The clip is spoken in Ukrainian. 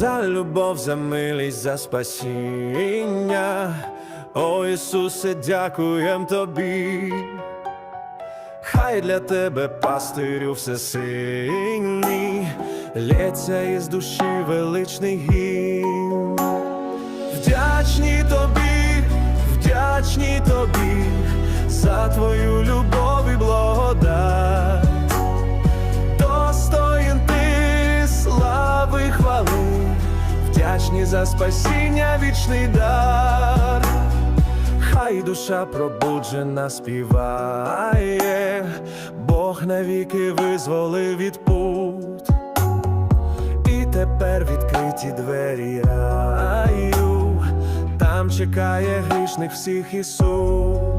за любов, за милість, за спасіння. О Ісусе, дякуєм тобі. Хай для тебе, пастирю, всесильний, лється із душі величний гімн. Вдячні тобі, вдячні тобі за твою вдячні за спасіння, вічний дар. Хай душа пробуджена співає, Бог навіки визволив від пут. І тепер відкриті двері раю, там чекає грішних всіх Ісус.